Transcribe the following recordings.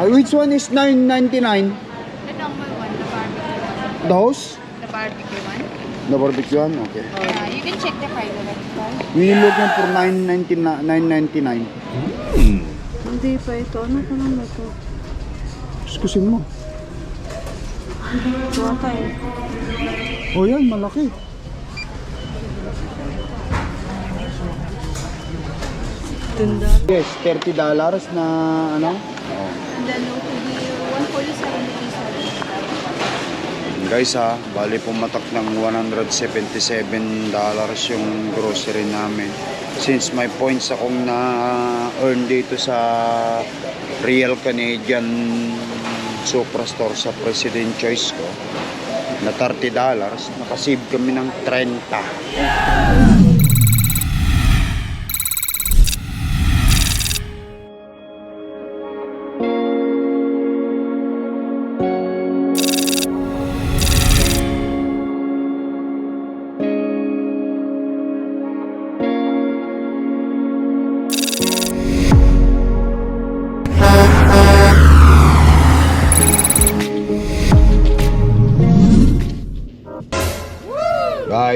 Which one is 9.99? The normal one, the barbecue one. Those? The barbecue one. The barbecue one? Okay. Yeah, you can check the price of it. We looking for 9.99. 9.99. Hindi pa ito. Ano pa naman ito? Excuse mo. Tuwa tayo. Oh yan, malaki. Tunda. Yes, 30 dollars na ano? And then it will be 147 rupees. Guys ha, bali pumatak ng 177 dollars yung grocery namin. Since may points akong na-earn dito sa Real Canadian Superstore sa President Choice ko na 30 dollars, nakasave kami ng 30.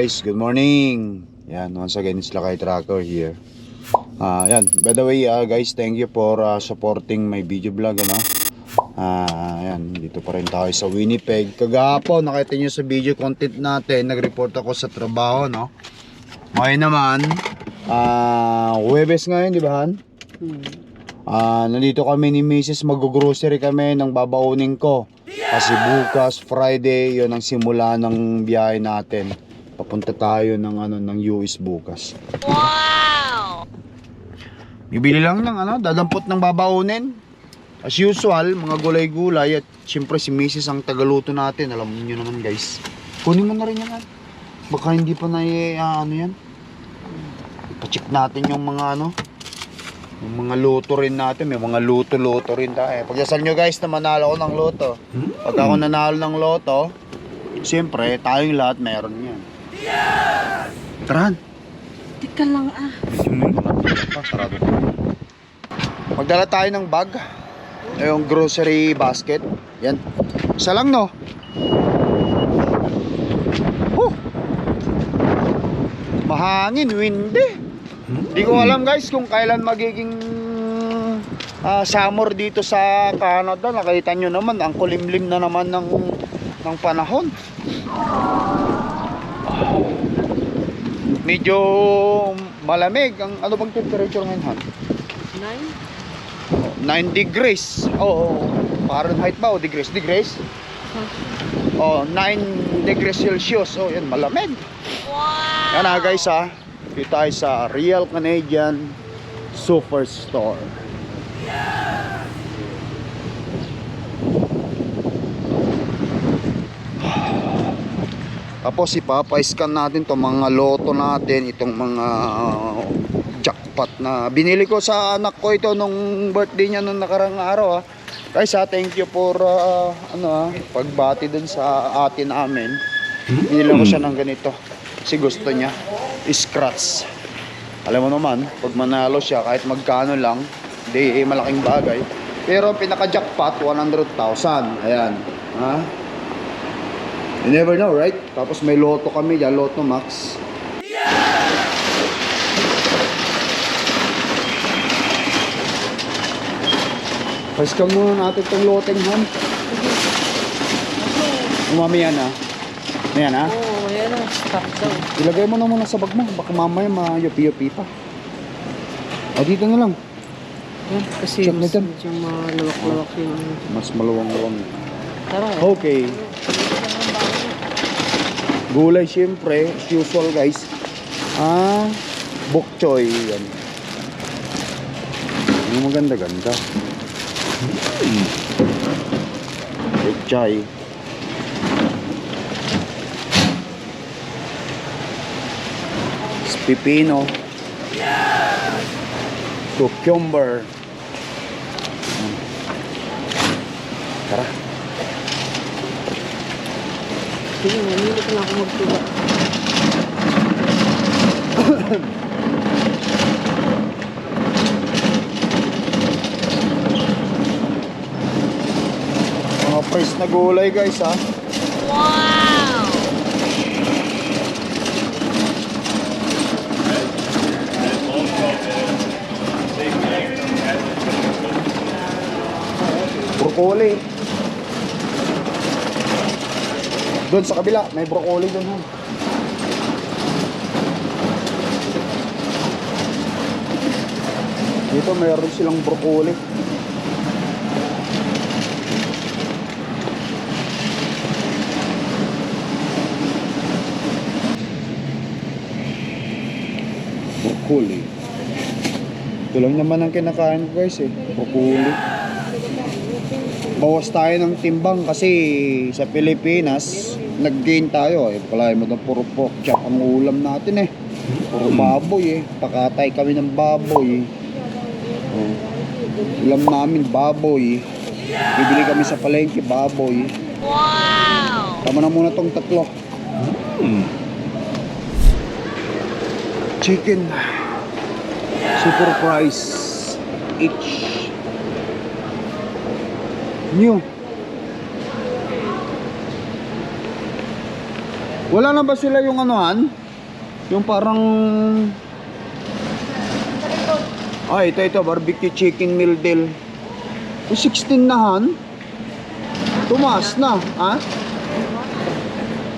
Guys, good morning. Yan, once again, it's Lakay Tracker here. Ah, yan. By the way, ah, guys, thank you for ah, supporting my video vlog, ano? Ah, yan, dito pa rin tayo sa Winnipeg. Kagahapon, nakita niyo sa video content natin, nag-report ako sa trabaho, no? Ngayon naman, ah, Huwebes ngayon, di ba, Han? Ah, nandito kami ni Mrs. Mag-grocery kami ng babaunin ko. Kasi bukas, Friday, yon ang simula ng biyahe natin. Papunta tayo ng ano ng US bukas. Wow! Bibili lang ng ano, dadampot ng babaunin. As usual, mga gulay-gulay at siyempre si Mrs. ang tagaluto natin. Alam niyo naman guys. Kunin mo na rin yan. Han. Baka hindi pa na ah, ano yan. Ipacheck natin yung mga ano, yung mga luto rin natin, may mga luto-luto rin tayo. Pagdasal nyo guys na manalo ko ng loto. Pag ako nanalo ng loto, siyempre, tayong lahat meron yan. Tarahan. Tika lang ah. Sarado. Magdala tayo ng bag. Yung grocery basket. Yan. Isa lang no. Huh. Mahangin, windy. Hindi ko alam guys kung kailan magiging ah, summer dito sa Canada. Nakita nyo naman, ang kulimlim na naman ng, ng panahon. Medyo malamig. Ang ano bang temperature ngayon, Han? Nine? 9 degrees. Oo, oh, Fahrenheit ba o degrees? Degrees? Oh, 9 degrees Celsius. Oh, yan, malamig. Wow! Yan na guys ha. Dito tayo sa Real Canadian Superstore. Tapos ipapa-scan natin itong mga loto natin, itong mga uh, jackpot na binili ko sa anak ko ito nung birthday niya nung nakarang araw ha. Guys ha, thank you for uh, ano ha, pagbati dun sa atin namin. Binili ko siya ng ganito. Kasi gusto niya. Scratch. Alam mo naman, pag manalo siya, kahit magkano lang, di eh, malaking bagay. Pero pinaka-jackpot, 100,000. Ayan. Ha? You never know, right? Tapos may loto kami dyan, Lotto Max. Paskan muna natin itong loteng ham. Umami yan ha. Ayan ha. Oo, oh, yan ang stock daw. Ilagay mo na muna sa bag mo. Baka mamaya ma-yupi-yupi pa. O dito na lang. Yan, kasi Check mas medyo malawak-lawak yung... Mas maluwang-luwang. Tara, Okay. Gulay siyempre, as usual guys. Ah, bok choy. Yan. Yung maganda-ganda. Hmm. Bok choy. Pipino. Cucumber. Sige, nanili ko na ako magtuwa. Fresh na gulay guys ha. Broccoli. Doon sa kabila, may broccoli doon ha. Dito mayroon silang broccoli. Broccoli. Ito lang naman ang kinakain ko guys eh. Broccoli. Bawas tayo ng timbang kasi sa Pilipinas, nag-gain tayo eh. Kalahin mo itong puro pork chop ang ulam natin eh. Puro baboy eh. Pakatay kami ng baboy eh. Oh. Ulam namin baboy. Bibili kami sa palengke baboy. Wow! Tama na muna tong tatlo. Chicken. Super price. Each. New. Wala na ba sila yung anuhan? Yung parang Ah, ito ito barbecue chicken meal deal. Yung 16 na han. Tumas na, ha?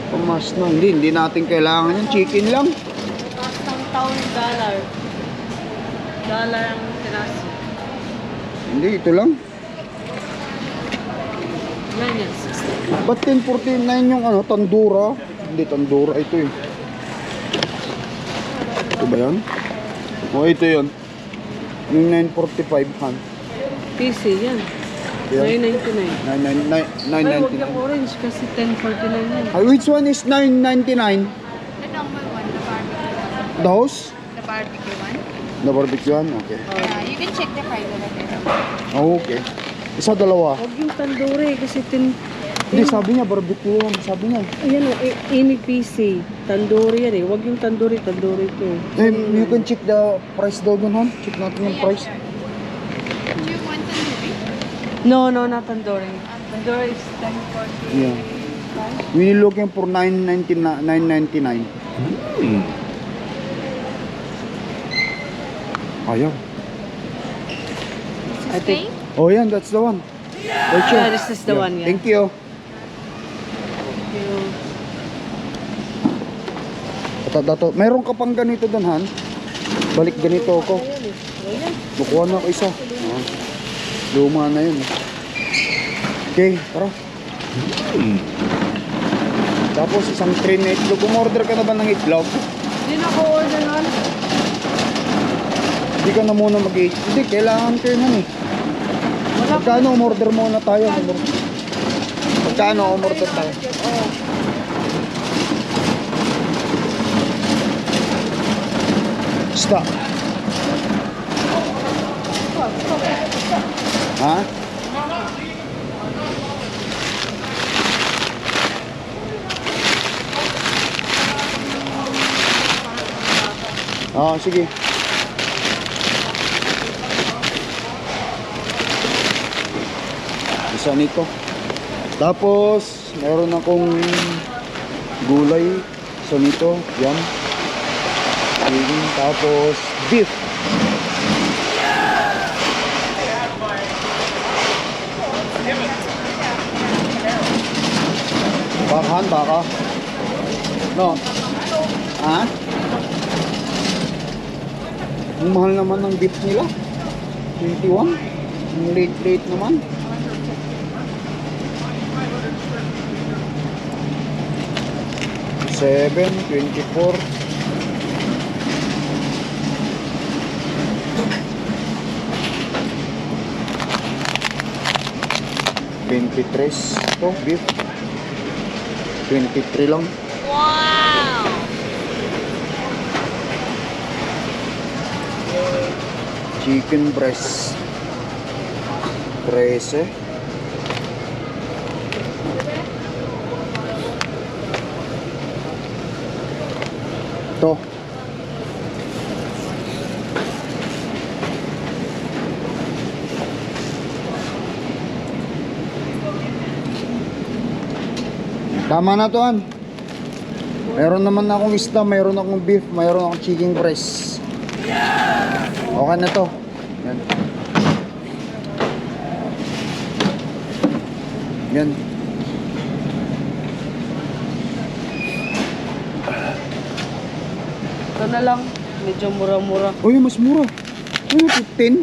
Tumas na. Hindi, hindi natin kailangan yung chicken lang. Taas ng taon dollar. Dollar ang tinas. Hindi, ito lang. Yan yan, 60. Ba't 1049 yung ano, tandura? Hindi, tandura. Ito eh. Ito ba yan? O, ito yun. Yung 945 han. PC yan. Yan. 999. 999. Ay, huwag 999. yung orange kasi 1049 yan. Ah, which one is 999? The normal one, the barbecue. Those? The barbecue one. The barbecue one? Okay. Yeah, you can check the price over there. Oh, okay. Isa, dalawa. Huwag yung tandoori kasi tin... Hindi, sabi niya barbecue yan. Sabi niya. Ayan o, eh, ini PC. Tandoori yan eh. Huwag yung tandoori, tandoori to. Eh, you can check the price daw dun, hon. Check natin yung price. Do you want tandoori? No, no, not tandoori. Tandoori is 1040. Yeah. We looking for 999 999. Ayaw. I think... Oh, yan. That's the one. Right here. Yeah, this is the one, yeah. Thank you. Yung... Ito. Meron ka pang ganito dun, Han? Balik ganito ako. Nakuha na ako isa. Ah. Luma na yun. Okay, tara. Tapos isang tray na itlog. Umorder ka na ba ng itlog? Hindi na ko order nun. Hindi ka na muna mag Hindi, kailangan ko yun eh. Magkano umorder muna tayo? Magkano umorder tayo? Oh. Stop. Ha? Oo, sige. Isa nito. Tapos, meron akong gulay. Isa nito. Yan. Chicken. Tapos, beef. Bakahan, baka. No. Ha? Ang mahal naman ng beef nila. 21. Ang late-late naman. Seven, twenty-four. Twenty-tres. Ito, beef. Twenty-three lang. Chicken breast. 13. Ito. Tama na to, an. Meron naman akong isda, meron akong beef, meron akong chicken breast. Okay na to. Yan. Yan. Ito na lang. Medyo mura-mura. Oh, yun, mas mura. Ano, 15?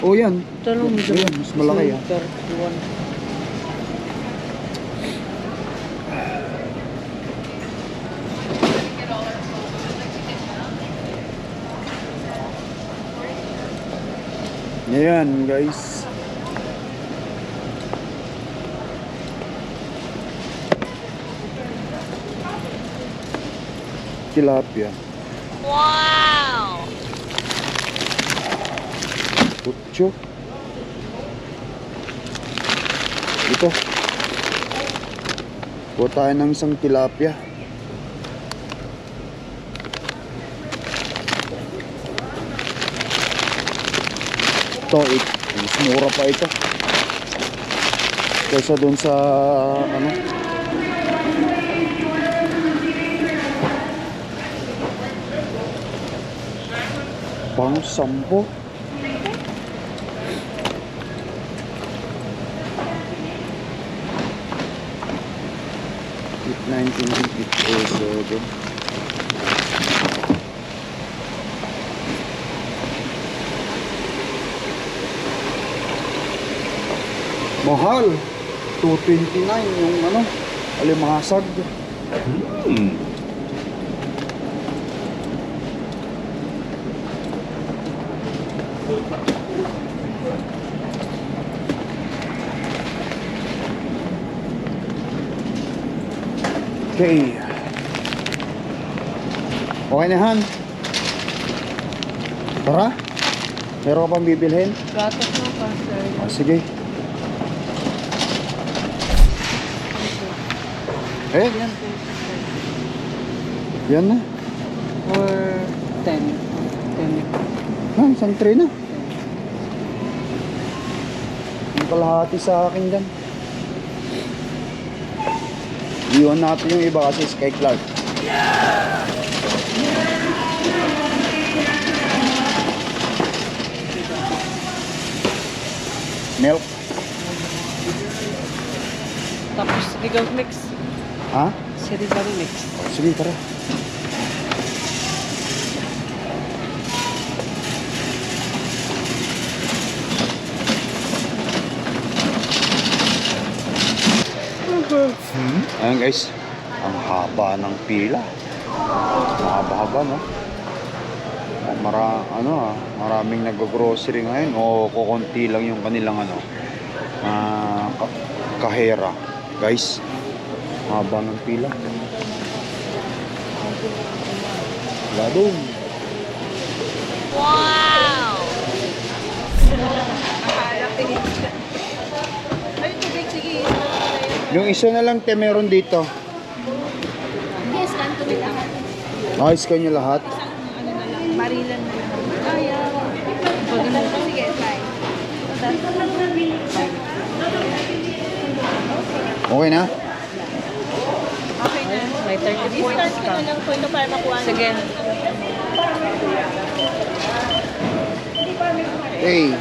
Oh, yan. Ito lang, medyo Ayan, mas malaki, ah. 31. Ayan, guys. Tilapia. Wow! Pucho. Ito. Kuha tayo ng isang tilapia. Ito, it, mas mura pa ito. Kaysa dun sa, ano, pang sampo. It 19 it also Mahal. 229 yung ano, alimasag. Okay. Okay na Han. Tara. Meron ka pang bibilhin? Gatas mo pa, sir. Ah, sige. Eh, yan. Yan na. Or 10. 10. Ha, isang tray na. Yung kalahati sa akin dyan. Iwan natin yung iba kasi Sky Clark. Milk. Tapos, sinigang mix. Ha? Sinigang mix. Sige, tara. Ayan guys, ang haba ng pila. Mahaba-haba no. Oh, Mara, ano ah, maraming nag-grocery ngayon o kukunti lang yung kanilang ano, ah, ka- kahera. Guys, haba ng pila. Ladong. Ay, tubig, sige. Yung isa na lang te meron dito. Yes, kan tubig lang. Ayos ka nyo lahat. Ano na lang, barilan na lang. Kaya. Pag ano, sige, try. Okay na? May 30 points Start ko ka. na lang po ito para makuha. Sige. Hey.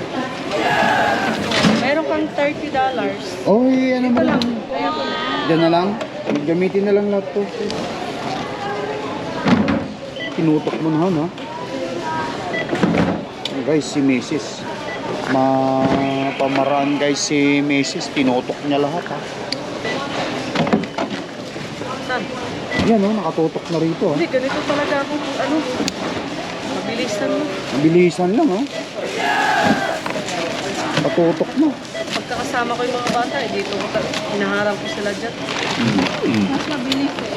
Meron kang 30 dollars. Oy, ano ba lang? Kaya ko na. Diyan na lang. Gamitin na lang lahat to. Tinutok mo na. Ay, Guys, si Mrs. Mapamaraan guys si Mrs. Tinutok niya lahat ha. Yan oh, nakatutok na rito ha. Hindi, ganito talaga ako kung ano. Mabilisan mo. Mabilisan lang ha. Katutok na. Pagkakasama ko yung mga bata, eh, dito ko hinaharap ko sila dyan. Mas mabilis eh.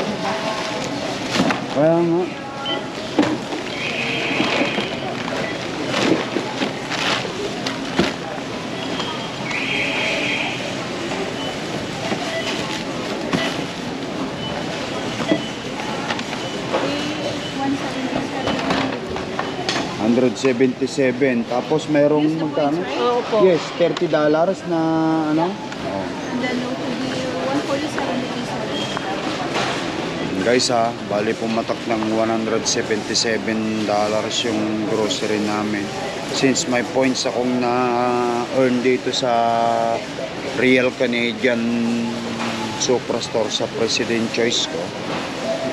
Kaya nga. $177. Tapos merong magkano? Oo po. Yes, $30 na ano? Oh. And then no to be 147 rupees. Guys ha, bali pumatak ng 177 dollars yung grocery namin. Since may points akong na-earn dito sa Real Canadian Superstore sa President Choice ko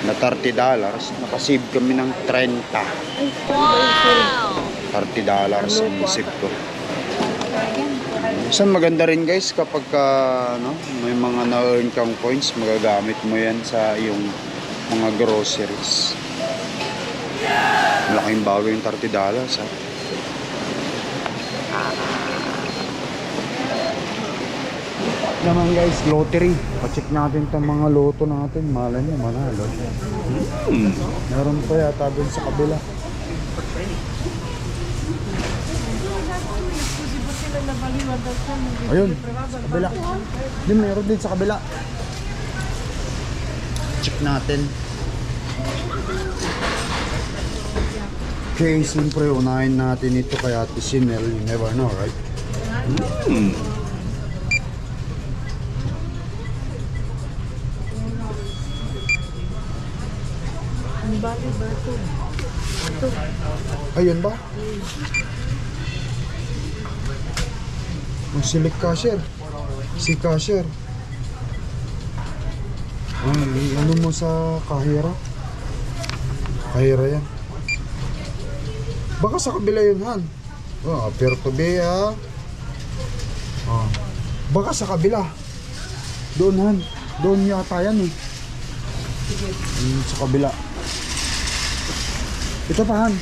na 30 dollars, nakasave kami ng 30. 30 dollars ang save ko. Minsan maganda rin guys kapag ka, ano, may mga na-earn kang points, magagamit mo yan sa iyong mga groceries. Malaking bago yung 30 dollars ha. Naman guys, lottery. Pacheck natin itong mga loto natin. Malay nyo, manalo. Hmm. Meron pa yata dun sa kabila. Ayun, sa kabila. Hindi, meron din sa kabila. Check natin. Okay, siyempre unahin natin ito kaya Ate Sinel, you never know, right? Hmm. Bali ba ito? Ayun ba? Silik cashier. Si cashier. Ay, ano mo sa kahira? Kahira yan. Baka sa kabila yun, Han. Oh, appear to be, ah. Oh. Baka sa kabila. Doon, Han. Doon yata yan, eh. Yun, sa kabila. Ito pa, Han.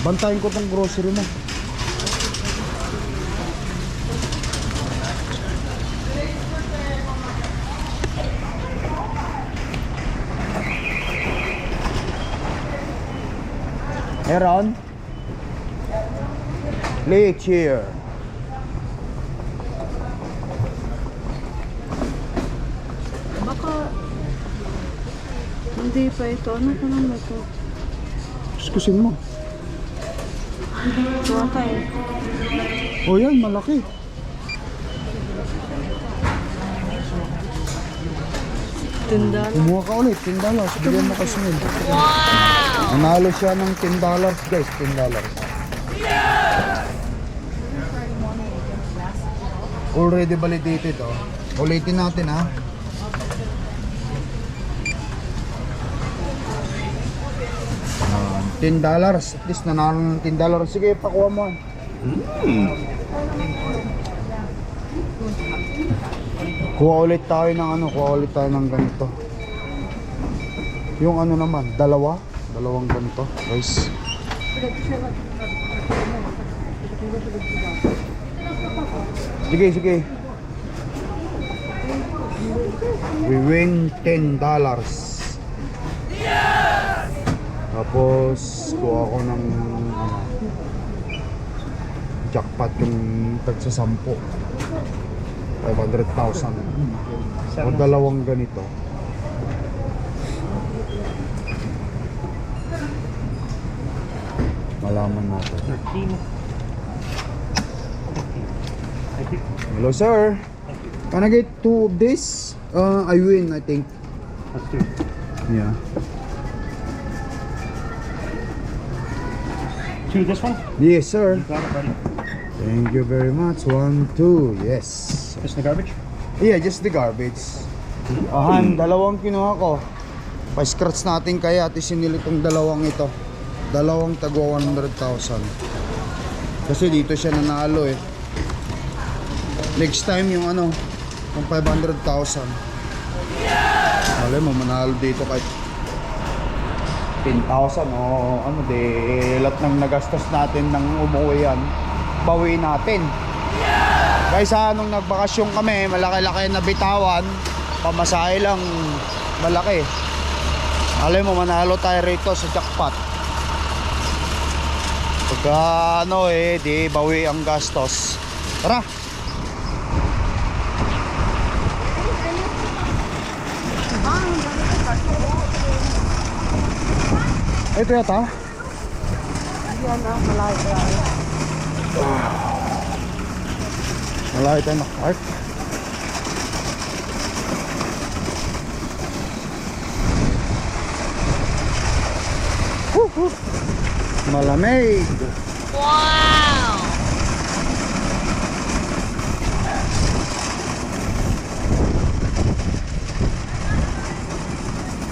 Bantayin ko tong grocery mo. Meron? Late here. Baka hindi pa ito. Ano pa naman ito? Kuskusin mo. Ito eh. O yan, malaki. Tinda. Kumuha ka ulit, 10 dollars. Bigyan mo kasi yun. Wow! Nanalo siya ng 10 dollars guys, 10 dollars. Already validated oh. Ulitin natin ha. 10 dollars. At least nanalo ng 10 dollars. Sige, pakuha mo. Kuha ulit tayo ng ano, kuha ulit tayo ng ganito. Yung ano naman, dalawa, dalawang ganito, guys. Sige, sige. We win 10 dollars. Tapos, kuha ko ng ano, jackpot yung tagsa 10. 500,000. O dalawang ganito. Malaman natin. Hello sir. Can I get two of this? Uh, I win, I think. Yeah. Two, this one? Yes, sir. Got it, buddy. Thank you very much. One, two. Yes. Just the garbage? Yeah, just the garbage. Ahan, dalawang kinuha ko. Pa-scratch natin kaya at isinili itong dalawang ito. Dalawang tagwa 100,000. Kasi dito siya nanalo eh. Next time yung ano, yung 500,000. Alam mo, manalo dito kahit 10,000 o ano, de, lahat ng nagastos natin ng umuwi yan, bawi natin. Guys ha, nung nagbakasyon kami, malaki-laki na bitawan, pamasahe lang malaki. Alam mo, manalo tayo rito sa jackpot. Pagka ano eh, di bawi ang gastos. Tara! Ito yata? Yan ah, malayo tayo. Malayo tayo nakapark. Malamig! Wow!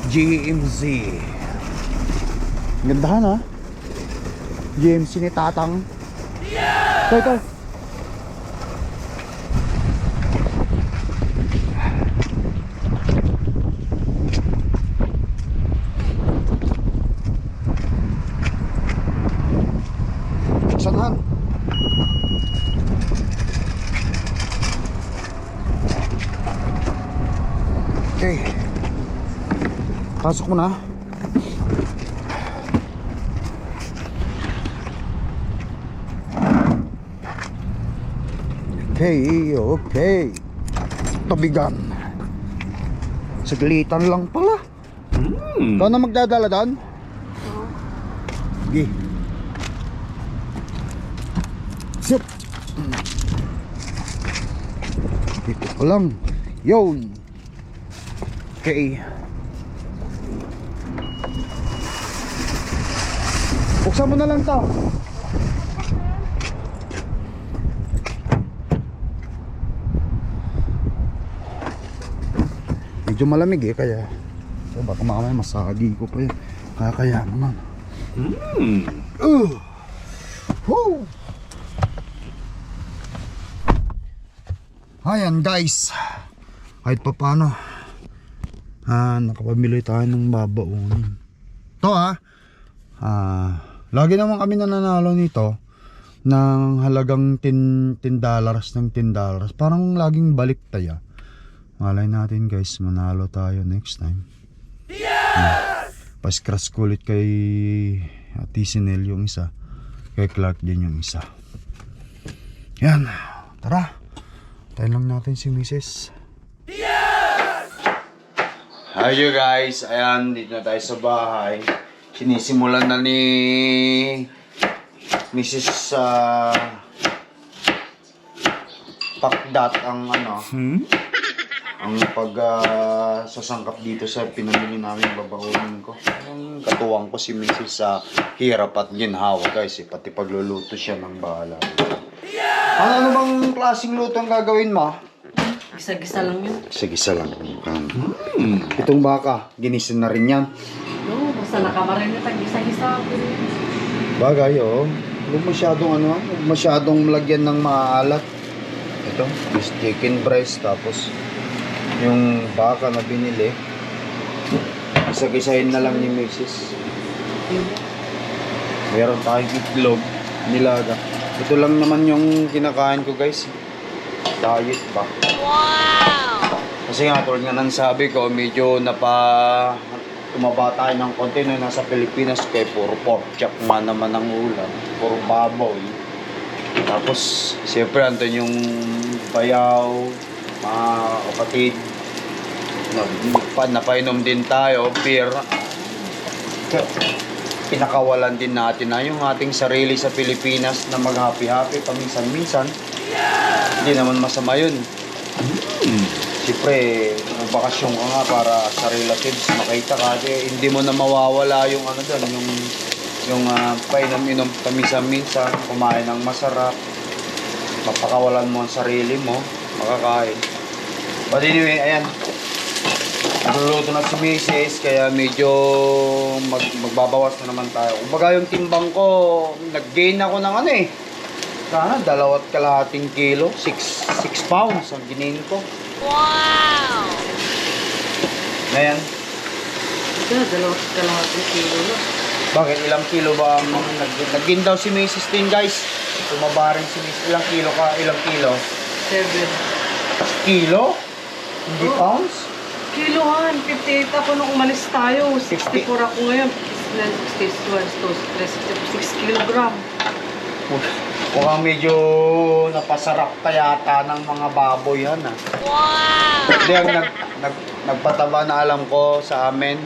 GMZ. Gandahan ha. GMC ni Tatang. Yeah! Toy, toy. Saan? Okay. Pasok mo na. Okay, okay. Tabigan. Saglitan lang pala. Ikaw na magdadala doon? Sige. Sip. Dito ko lang. Yun. Okay. Buksan mo na lang to. Medyo malamig eh kaya so, baka mamaya masagi ko pa yun. Kaya kaya naman. Uh. Woo! Ayan guys. Kahit pa paano. Ah, nakapamili tayo ng babaunin. To ha. Ah, lagi naman kami nananalo nito ng halagang 10, 10 dollars ng 10 dollars. Parang laging balik tayo. Malay natin guys, manalo tayo next time. Yeah! Pas-crash ko ulit kay Ate Sinel yung isa. Kay Clark din yung isa. Yan. Tara. Tayo lang natin si Mrs. Hi you guys, ayan, dito na tayo sa bahay. Sinisimulan na ni Mrs. Uh, Pakdat ang ano, ang pag ah, sasangkap dito sa pinamili namin babaunin ko. Katuwang ko si Mrs. sa hirap at ginhawa guys, eh, pati pagluluto siya ng bahala. Ano, ano bang klaseng luto ang gagawin mo? Gisa-gisa lang yun. Sige-isa lang. Hmm. Itong baka, ginisin na rin yan. No, basta nakamarin na tag gisa-gisa. Bagay, oo. Huwag masyadong ano, huwag masyadong lagyan ng maalat. Ito, this chicken breast, tapos yung baka na binili. Isa-gisahin na lang ni Mrs. Meron tayong itlog, nilaga. Ito lang naman yung kinakain ko guys. Diet ba? Wow! Kasi nga, tulad nga ng sabi ko, medyo napa tumaba tayo ng konti na nasa Pilipinas kay puro pork chop nga naman ang ulam. Puro baboy. Tapos, siyempre, andun yung bayaw, mga kapatid. Na, napainom din tayo, beer. Pinakawalan din natin na yung ating sarili sa Pilipinas na mag-happy-happy paminsan-minsan. Hindi naman masama yun. Siyempre, magbakasyon ka nga para sa relatives makita ka. Kasi hindi mo na mawawala yung ano doon, yung yung uh, painom-inom paminsan-minsan, kumain ng masarap, mapakawalan mo ang sarili mo, makakain. But anyway, ayan. Nagluluto na si Mrs. Kaya medyo mag, magbabawas na naman tayo. Kumbaga yung timbang ko, nag-gain ako ng ano eh. Sana dalawat kalahating kilo, 6 6 pounds ang ginain ko. Wow! Ngayon, Ito na, dalawat kalahating kilo na. bakit ilang kilo ba ang nag, nag-gain daw si Mrs. din guys? Tumaba rin si Mrs. Ilang kilo ka? Ilang kilo? Seven. Kilo? Hindi Oh. pounds? Kilohan, 58 ako nung umalis tayo. 64 ako ngayon. 61, 62, 6 kilogram. Mukhang medyo napasarap pa yata ng mga baboy yan ah. Wow! Hindi, ang nag, nag, nagpataba na alam ko sa amin.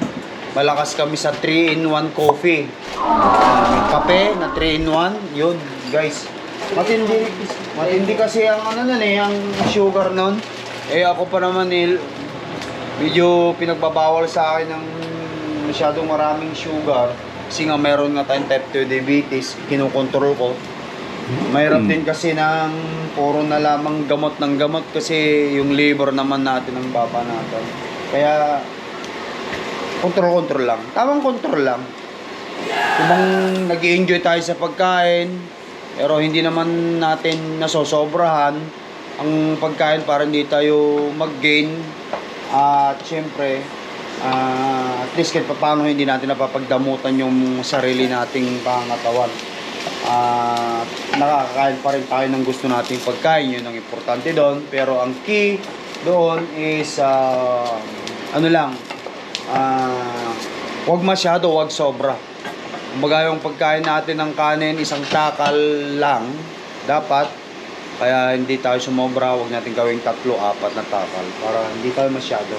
Malakas kami sa 3-in-1 coffee. Ah, kape na 3-in-1. Yun, guys. Matindi, matindi kasi ang ano nun eh, ang sugar nun. Eh ako pa naman eh, medyo pinagbabawal sa akin ng masyadong maraming sugar. Kasi nga meron nga tayong type 2 diabetes, kinukontrol ko. Mahirap din kasi ng puro na lamang gamot ng gamot kasi yung liver naman natin ang baba natin. Kaya kontrol-kontrol lang. Tamang kontrol lang. Kung nag enjoy tayo sa pagkain, pero hindi naman natin nasosobrahan ang pagkain para hindi tayo mag-gain. At syempre, ah, at least kahit paano hindi natin napapagdamutan yung sarili nating pangatawan. At nakakakain pa rin tayo ng gusto nating pagkain. Yun ang importante doon. Pero ang key doon is, ah, ano lang, ah, wag masyado, wag sobra. Kumbaga yung pagkain natin ng kanin, isang takal lang, dapat. Kaya hindi tayo sumobra, wag natin gawing tatlo, apat na takal para hindi tayo masyado.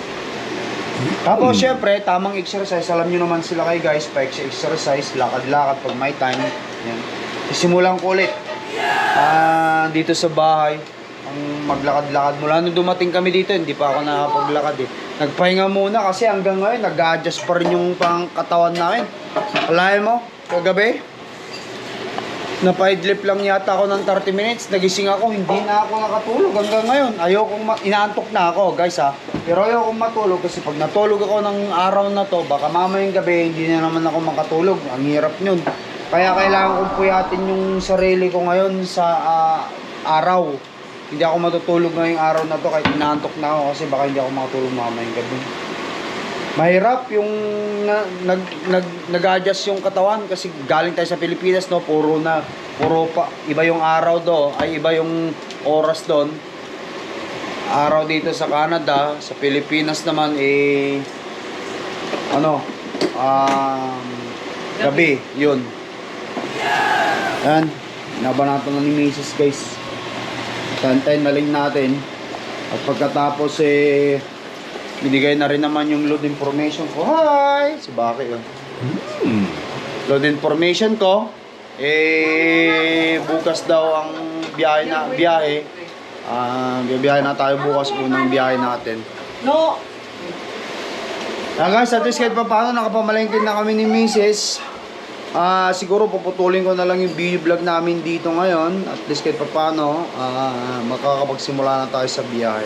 Tapos syempre, tamang exercise, alam nyo naman sila kay guys, pa exercise, lakad-lakad pag may time. Yan. Simulan ko ulit. Ah, dito sa bahay, ang maglakad-lakad mula nung dumating kami dito, hindi pa ako nakapaglakad eh. Nagpahinga muna kasi hanggang ngayon nag-adjust pa rin yung pang katawan namin. Alahin mo, kagabi, napaidlip lang yata ako ng 30 minutes. Nagising ako, hindi na ako nakatulog hanggang ngayon. Ayokong ma- inaantok na ako, guys ha. Pero ayokong matulog kasi pag natulog ako ng araw na to, baka mamayang gabi hindi na naman ako makatulog. Ang hirap yun. Kaya kailangan kong puyatin yung sarili ko ngayon sa ah, araw. Hindi ako matutulog ngayong araw na to kahit inaantok na ako kasi baka hindi ako makatulog mamayang gabi. Mahirap yung na, nag nag nag-adjust yung katawan kasi galing tayo sa Pilipinas no, puro na puro pa iba yung araw do, ay iba yung oras doon. Araw dito sa Canada, sa Pilipinas naman eh ano, um, gabi, yun. Yan, nabanatan na ni Mrs. guys. Tantayin na lang natin. At pagkatapos eh, binigay na rin naman yung load information ko. Hi! Si Baki yun. Load information ko. Eh, bukas daw ang biyahe na, biyahe. Ah, biyahe na tayo bukas unang biyahe natin. No! Ah guys, at least kahit pa paano nakapamalengke na kami ni Mrs. Ah, siguro puputulin ko na lang yung video vlog namin dito ngayon. At least kahit pa paano, ah, makakapagsimula na tayo sa biyahe.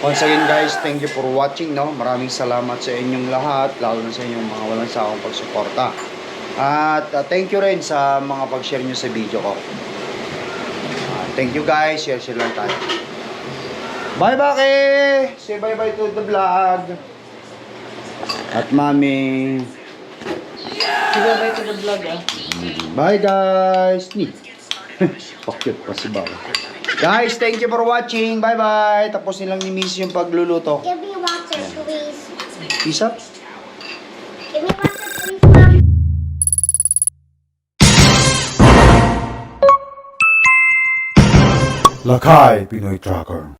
Once again guys, thank you for watching. No? Maraming salamat sa inyong lahat, lalo na sa inyong mga walang sawang pagsuporta. At ah, thank you rin sa mga pag-share nyo sa video ko. Ah, thank you guys, share-share lang tayo. Bye Baki! Say bye-bye to the vlog. At mami. Sige, bye to the vlog ah. Bye guys. Ni. Pakit pa si Baba. Guys, thank you for watching. Bye bye. Tapos nilang ni Miss yung pagluluto. Give me water, please. Peace. Give me water, please, Mom. Lakay Pinoy Tracker.